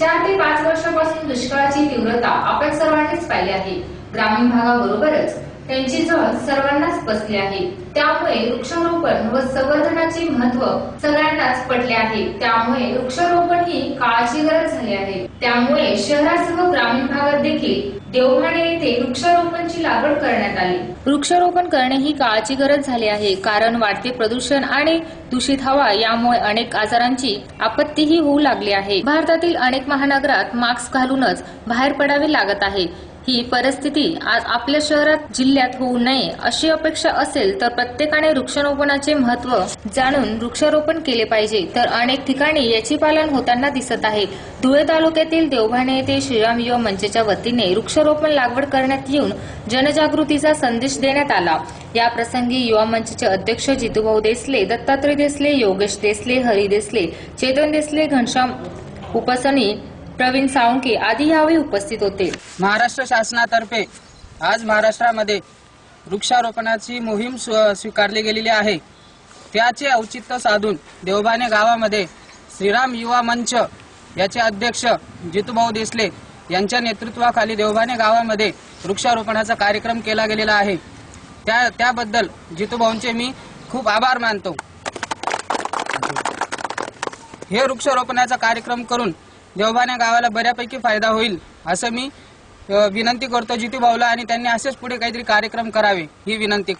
चार ते पाच वर्षापासून दुष्काळाची तीव्रता आपण सर्वांनीच पाहिली आहे. ग्रामीण भागाबरोबरच त्यांची झळ सर्वांनाच बसली आहे. त्यामुळे वृक्षारोपण व संवर्धनाचे महत्त्व सगळ्यांनाच पटले आहे. त्यामुळे वृक्षारोपण ही काळाची गरज झाली आहे. त्यामुळे शहरासह ग्रामीण केले. देवघाणे येथे वृक्षारोपणची लागवड करण्यात आली. वृक्षारोपण करणे ही काळाची गरज झाली आहे कारण वाढते प्रदूषण आणि दूषित हवा यामुळे अनेक आजारांची आपत्तीही होऊ लागली आहे. भारतातील अनेक महानगरात मास्क घालूनच बाहेर पडावे लागत आहे. ही परिस्थिती आज आपल्या शहरात जिल्ह्यात होऊ नये अशी अपेक्षा असेल तर प्रत्येकाने वृक्षारोपणाचे महत्त्व जाणून वृक्षारोपण केले पाहिजे. तर अनेक ठिकाणी याचे पालन होताना दिसत आहे. धुळे तालुक्यातील देवभाणे येथे श्रीराम युवा मंचच्या वतीने वृक्षारोपण लागवड करण्यात येऊन जनजागृतीचा संदेश देण्यात आला. या प्रसंगी युवा मंचचे अध्यक्ष जितूभाऊ देसले दत्तात्रय देसले योगेश देसले हरी देसले चेतन देसले घनश्याम उपसनी प्रवीण साळुंके आदी यावेळी उपस्थित होते. महाराष्ट्र शासनातर्फे आज महाराष्ट्रामध्ये वृक्षारोपणाची मोहीम स्वीकारली गेलेली आहे. त्याचे औचित्य साधून देवबाने गावामध्ये श्रीराम युवा मंच याचे अध्यक्ष जितूभाऊ देसले यांच्या नेतृत्वाखाली देवबाने गावामध्ये वृक्षारोपणाचा कार्यक्रम केला गेलेला आहे. त्या त्याबद्दल जितूभाऊंचे मी खूप आभार मानतो. हे वृक्षारोपणाचा कार्यक्रम करून देवबाने गावाला बऱ्यापैकी फायदा होईल असं मी विनंती करतो जितू भाऊला आणि त्यांनी असेच पुढे काहीतरी कार्यक्रम करावे ही विनंती करतो.